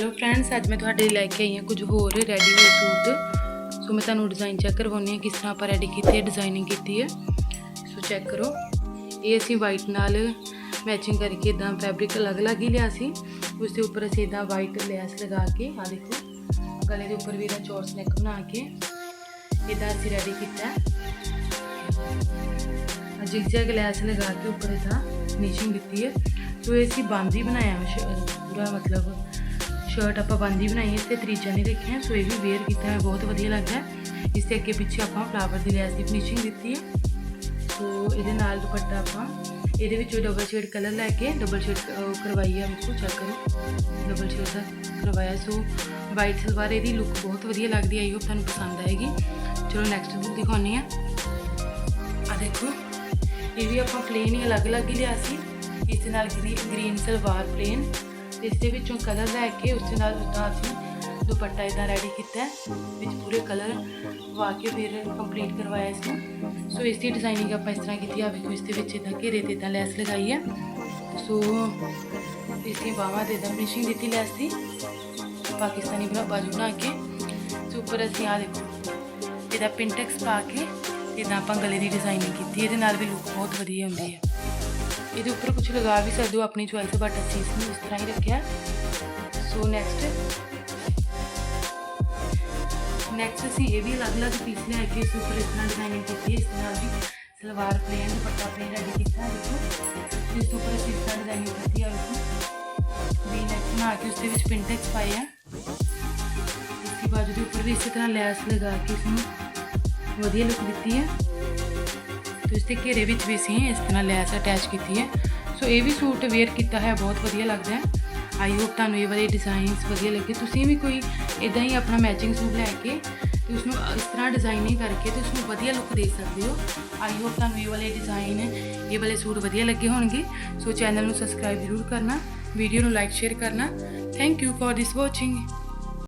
Hello friends, ਅੱਜ ਮੈਂ ਤੁਹਾਡੇ ਲਈ ਲੈ ਕੇ ਆਈ ਹਾਂ ਕੁਝ ਹੋਰ ਰੈਡੀ ਹੋਏ ਸੂਟ। ਸੋ ਮੈਂ ਤੁਹਾਨੂੰ ਡਿਜ਼ਾਈਨ ਚੈੱਕ ਕਰਵਾਉਣੀ ਹੈ ਕਿਸ ਤਰ੍ਹਾਂ ਆਪਾਂ ਰੈਡੀ ਕੀਤੀ ਹੈ ਡਿਜ਼ਾਈਨਿੰਗ ਕੀਤੀ ਹੈ। ਸੋ ਚੈੱਕ ਕਰੋ। ਇਹ ਅਸੀਂ ਵਾਈਟ ਨਾਲ ਮੈਚਿੰਗ ਕਰਕੇ ਇਦਾਂ ਫੈਬਰਿਕ ਅਲੱਗ-ਅਲੱਗ ਹੀ ਲਿਆ ਸੀ। ਉਸ ਦੇ ਉੱਪਰ ਅਸੀਂ ਇਦਾਂ ਵਾਈਟ ਲੈਸ ਲਗਾ ਕੇ ਆ ਦੇਖੋ, ਗਲੇ ਦੇ ਉੱਪਰ ਵੀ ਇਹਦਾ ਚੌਰਸ ਨੈਕ ਬਣਾ ਕੇ ਇਦਾਂ ਅਸੀਂ ਰੈਡੀ ਕੀਤਾ ਹੈ। ਲੈਸ ਲਗਾ ਕੇ ਉੱਪਰ ਇਹਦਾ ਫਿਨਿਸ਼ਿੰਗ ਦਿੱਤੀ ਹੈ। ਸੋ ਇਹ ਅਸੀਂ ਬੰਦ ਹੀ ਬਣਾਇਆ ਪੂਰਾ ਮਤਲਬ ਸ਼ਰਟ ਆਪਾਂ ਬੰਦ ਹੀ ਬਣਾਈ ਹੈ ਤੇ ਤਰੀਜਾ ਨਹੀਂ ਰੱਖਿਆ ਸੋ ਇਹ ਵੀ ਵੇਅਰ ਕੀਤਾ ਹੈ ਬਹੁਤ ਵਧੀਆ ਲੱਗਦਾ ਇਸ ਦੇ ਅੱਗੇ ਪਿੱਛੇ ਆਪਾਂ ਫਲਾਵਰ ਦੀ ਲੈਸ ਦੀ ਫਿਨਿਸ਼ਿੰਗ ਦਿੱਤੀ ਹੈ। ਸੋ ਇਹਦੇ ਨਾਲ ਦੁਪੱਟਾ ਆਪਾਂ, ਇਹਦੇ ਵਿੱਚ ਡਬਲ ਸ਼ੇਡ ਕਲਰ ਲੈ ਕੇ ਡਬਲ ਸ਼ੇਡ ਕਰਵਾਈ ਆ ਵੇਖੋ ਚੈੱਕ ਕਰੋ। ਡਬਲ ਸ਼ੇਡ ਦਾ ਕਰਵਾਇਆ, ਸੋ ਵਾਈਟ ਸਲਵਾਰ ਇਹਦੀ ਲੁੱਕ ਬਹੁਤ ਵਧੀਆ ਲੱਗਦੀ ਆਈ ਹੋਪ ਤੁਹਾਨੂੰ ਪਸੰਦ ਆਏਗੀ। ਚਲੋ ਨੈਕਸਟ ਲੁੱਕ ਦਿਖਾਉਂਦੇ ਆ ਆ ਦੇਖੋ, ਇਹ ਵੀ ਆਪਾਂ ਪਲੇਨ ਹੀ ਅਲੱਗ-ਅਲੱਗ ਹੀ ਲਿਆ ਸੀ। ਇਸ ਦੇ ਨਾਲ ਗ੍ਰੀਨ ਸਲਵਾਰ ਪਲੇਨ ਇਸ ਦੇ ਵਿੱਚੋਂ ਕਲਰ ਲੈ ਕੇ ਉਸ ਦੇ ਨਾਲ ਉਦਾਂ ਅਸੀਂ ਦੁਪੱਟਾ ਇਦਾਂ ਰੈਡੀ ਕੀਤਾ ਵਿੱਚ ਪੂਰੇ ਕਲਰ ਵਾ ਕੇ ਫਿਰ ਕੰਪਲੀਟ ਕਰਵਾਇਆ ਇਸ ਨੂੰ ਸੋ ਇਸ ਦੀ ਡਿਜ਼ਾਈਨਿੰਗ ਆਪਾਂ ਇਸ ਤਰ੍ਹਾਂ ਕੀਤੀ ਆ ਵੇਖੋ ਇਸ ਦੇ ਵਿੱਚ ਇਦਾਂ ਘੇਰੇ ਤੇ ਇਦਾਂ ਲੈਸ ਲਗਾਈ ਹੈ। ਸੋ ਇਸ ਦੀ ਬਾਹਾਂ ਤੇ ਇਦਾਂ ਫਿਨਿਸ਼ਿੰਗ ਦਿੱਤੀ ਲੈਸ ਦੀ। ਪਾਕਿਸਤਾਨੀ ਬਣਾ ਬਾਜੂ ਬਣਾ ਕੇ, ਤੇ ਉੱਪਰ ਅਸੀਂ ਆ ਦੇਖੋ, ਇਹਦਾ ਪਿੰਟੈਕਸ ਪਾ ਕੇ ਇਦਾਂ ਆਪਾਂ ਗਲੇ ਦੀ ਡਿਜ਼ਾਈਨਿੰਗ ਕੀਤੀ ਇਹਦੇ ਨਾਲ ਵੀ ਲੁੱਕ ਬਹੁਤ ਵਧੀਆ ਹੁੰਦੀ ਹੈ। ਇਹਦੇ ਉੱਪਰ ਕੁਝ ਲਗਾ ਵੀ ਸਕਦੇ ਹੋ ਆਪਣੀ ਚੁਆਇਸ ਬਟ ਅਸੀਂ ਇਸ ਨੂੰ, ਇਸ ਤਰ੍ਹਾਂ ਹੀ ਰੱਖਿਆ। ਸੋ ਨੈਕਸਟ ਨੈਕਸਟ ਅਸੀਂ ਇਹ ਵੀ ਅਲੱਗ-ਅਲੱਗ ਪੀਸ ਲੈ ਕੇ ਇਸ ਉੱਪਰ ਇਸ ਤਰ੍ਹਾਂ ਡਿਜ਼ਾਈਨਿੰਗ ਕੀਤੀ, ਇਸ ਨਾਲ ਵੀ salwar plain dupatta plain ready ਕੀਤਾ ਦੇਖੋ। ਇਸ ਉੱਪਰ ਅਸੀਂ ਇਸ ਤਰ੍ਹਾਂ ਡਿਜ਼ਾਈਨਿੰਗ ਕੀਤੀ ਆ ਵੇਖੋ ਵੀ ਨੈਕ ਬਣਾ ਕੇ ਉਸ ਦੇ ਵਿੱਚ ਪਿੰਟੈਕਸ ਪਾਏ ਆ। ਇਸ ਦੀ ਬਾਜੂ ਦੇ ਉੱਪਰ ਵੀ ਇਸੇ ਤਰ੍ਹਾਂ ਲੈਸ ਲਗਾ ਕੇ ਇਸ ਨੂੰ ਵਧੀਆ ਲੁੱਕ ਦਿੱਤੀ ਹੈ। ਤੇ ਇਸ ਦੇ ਘੇਰੇ ਵਿੱਚ ਵੀ ਅਸੀਂ ਇਸ ਤਰ੍ਹਾਂ ਲੈਸ ਅਟੈਚ ਕੀਤੀ ਹੈ। ਸੋ ਇਹ ਵੀ ਸੂਟ ਵੇਅਰ ਕੀਤਾ ਹੈ ਬਹੁਤ ਵਧੀਆ ਲੱਗਦਾ ਹੈ। ਆਈ ਹੋਪ ਤੁਹਾਨੂੰ ਇਹ ਵਾਲੇ ਡਿਜ਼ਾਈਨਸ ਵਧੀਆ ਲੱਗੇ। ਤੁਸੀਂ ਵੀ ਕੋਈ ਇਦਾਂ ਹੀ ਆਪਣਾ ਮੈਚਿੰਗ ਸੂਟ ਲੈ ਕੇ ਤੇ ਉਸ ਨੂੰ ਇਸ ਤਰ੍ਹਾਂ ਡਿਜ਼ਾਈਨਿੰਗ ਕਰਕੇ ਤੇ ਉਸ ਨੂੰ ਵਧੀਆ ਲੁੱਕ ਦੇ ਸਕਦੇ ਹੋ। ਆਈ ਹੋਪ ਤੁਹਾਨੂੰ ਇਹ ਵਾਲੇ ਡਿਜ਼ਾਈਨ ਇਹ ਵਾਲੇ ਸੂਟ ਵਧੀਆ ਲੱਗੇ ਹੋਣਗੇ। ਸੋ ਚੈਨਲ ਨੂੰ ਸਬਸਕ੍ਰਾਈਬ ਜ਼ਰੂਰ ਕਰਨਾ ਵੀਡੀਓ ਨੂੰ ਲਾਈਕ ਸ਼ੇਅਰ ਕਰਨਾ। Thank you for this watching